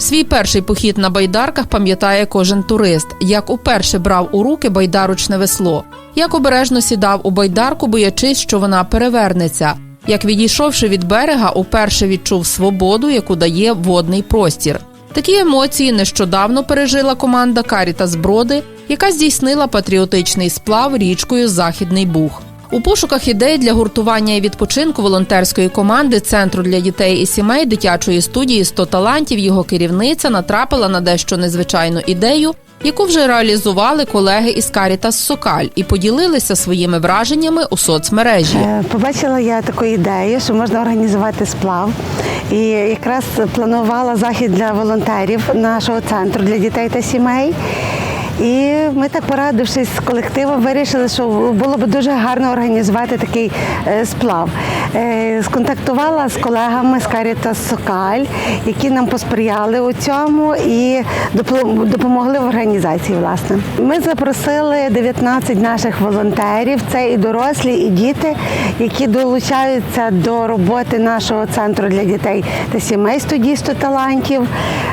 Свій перший похід на байдарках пам'ятає кожен турист, як уперше брав у руки байдарочне весло, як обережно сідав у байдарку, боячись, що вона перевернеться. Як відійшовши від берега, уперше відчув свободу, яку дає водний простір. Такі емоції нещодавно пережила команда Карітас Броди, яка здійснила патріотичний сплав річкою Західний Буг. У пошуках ідей для гуртування і відпочинку волонтерської команди Центру для дітей і сімей дитячої студії «100 талантів його керівниця натрапила на дещо незвичайну ідею, яку вже реалізували колеги із Карітас Сокаль і поділилися своїми враженнями у соцмережі. Е, Побачила я таку ідею, що можна організувати сплав. І якраз планувала захід для волонтерів нашого центру для дітей та сімей. І ми так порадившись з колективом, вирішили, що було б дуже гарно організувати такий е, сплав. Е, Сконтактувала з колегами з Карітас Сокаль, які нам посприяли у цьому і допомогли в організації. Власне, ми запросили 19 наших волонтерів. Це і дорослі, і діти, які долучаються до роботи нашого центру для дітей та сімей студії 100 талантів.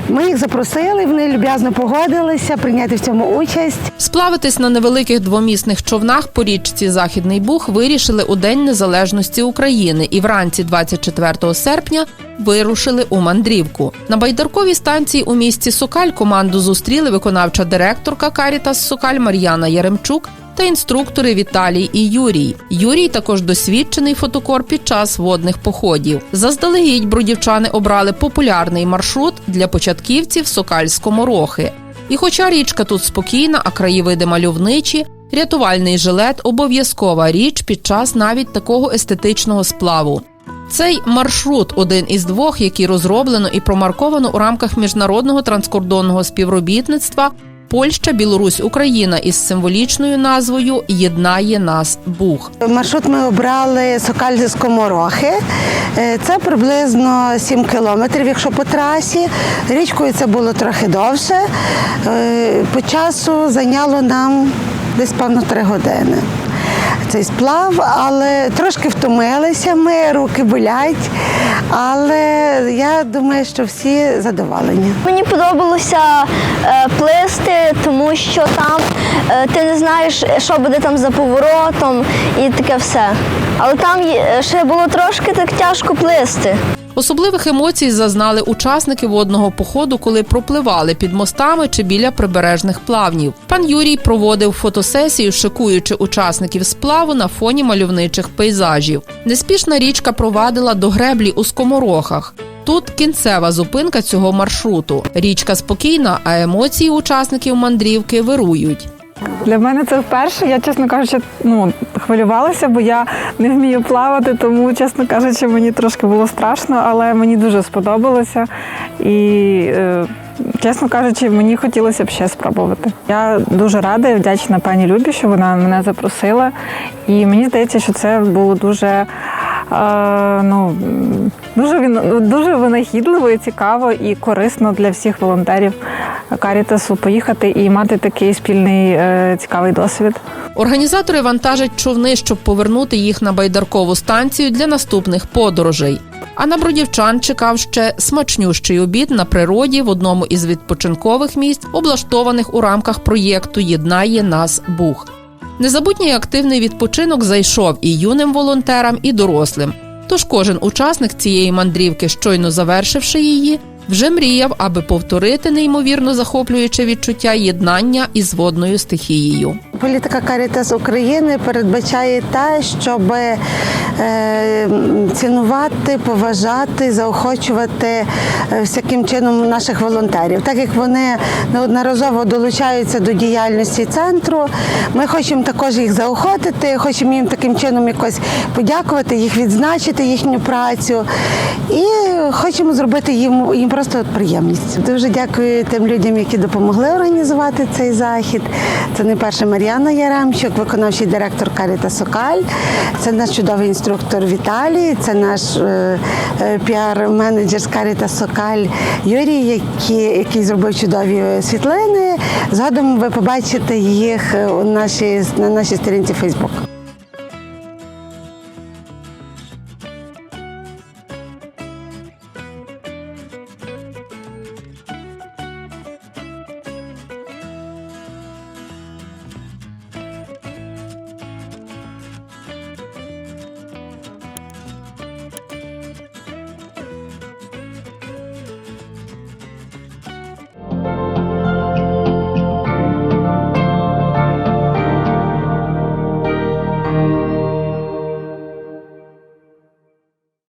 Ми їх запросили, вони люб'язно погодилися прийняти в цьому участь. Сплавитись на невеликих двомісних човнах по річці Західний Буг вирішили у День Незалежності України і вранці 24 серпня вирушили у мандрівку. На байдарковій станції у місті Сокаль команду зустріли виконавча директорка Карітас Сокаль Мар'яна Яремчук та інструктори Віталій і Юрій. Юрій також досвідчений фотокор під час водних походів. Заздалегідь бродівчани обрали популярний маршрут для початківців Сокаль-Скоморохи. І хоча річка тут спокійна, а краєвиди мальовничі, рятувальний жилет обов'язкова річ під час навіть такого естетичного сплаву. Цей маршрут один із двох, який розроблено і промарковано у рамках міжнародного транскордонного співробітництва Польща, Білорусь, Україна із символічною назвою Єднає нас Буг. Маршрут ми обрали Сокаль з. Е, Це приблизно 7 кілометрів, якщо по трасі. Річкою це було трохи довше. Е, По часу зайняло нам десь певно 3 години. Цей сплав, але трошки втомилися ми, руки болять. Але я думаю, що всі задоволені. Мені подобалося е, плисти, тому що там е, ти не знаєш, що буде там за поворотом і таке все. Але там ще було трошки так тяжко плисти. Особливих емоцій зазнали учасники водного походу, коли пропливали під мостами чи біля прибережних плавнів. Пан Юрій проводив фотосесію, шикуючи учасників сплаву на фоні мальовничих пейзажів. Неспішна річка провадила до греблі у скоморохах. Тут кінцева зупинка цього маршруту. Річка спокійна, а емоції учасників мандрівки вирують. Для мене це вперше. Я, чесно кажучи, ну, хвилювалася, бо я не вмію плавати, тому, чесно кажучи, мені трошки було страшно, але мені дуже сподобалося. І, е, чесно кажучи, мені хотілося б ще спробувати. Я дуже рада і вдячна пані Любі, що вона мене запросила. І мені здається, що це було дуже. Ну, дуже, він- дуже винахідливо і цікаво і корисно для всіх волонтерів Карітасу поїхати і мати такий спільний е, цікавий досвід. Організатори вантажать човни, щоб повернути їх на байдаркову станцію для наступних подорожей. А на бродівчан чекав ще смачнющий обід на природі в одному із відпочинкових місць, облаштованих у рамках проєкту Єднає нас Буг. Незабутній активний відпочинок зайшов і юним волонтерам, і дорослим. Тож кожен учасник цієї мандрівки, щойно завершивши її, вже мріяв, аби повторити неймовірно захоплююче відчуття єднання із водною стихією. Політика Карітас України передбачає те, щоб е, цінувати, поважати, заохочувати е, всяким чином наших волонтерів. Так як вони неодноразово долучаються до діяльності центру, ми хочемо також їх заохотити, хочемо їм таким чином якось подякувати, їх відзначити їхню працю і хочемо зробити їм, їм просто приємність. Дуже дякую тим людям, які допомогли організувати цей захід. Це не перше Мар'яна Яремчук, виконавчий директор Каріта Сокаль. Це наш чудовий інструктор Віталій, це наш е, е, піар-менеджер з Каріта Сокаль Юрій, який, який зробив чудові світлини. Згодом ви побачите їх у нашій, на нашій сторінці Фейсбук.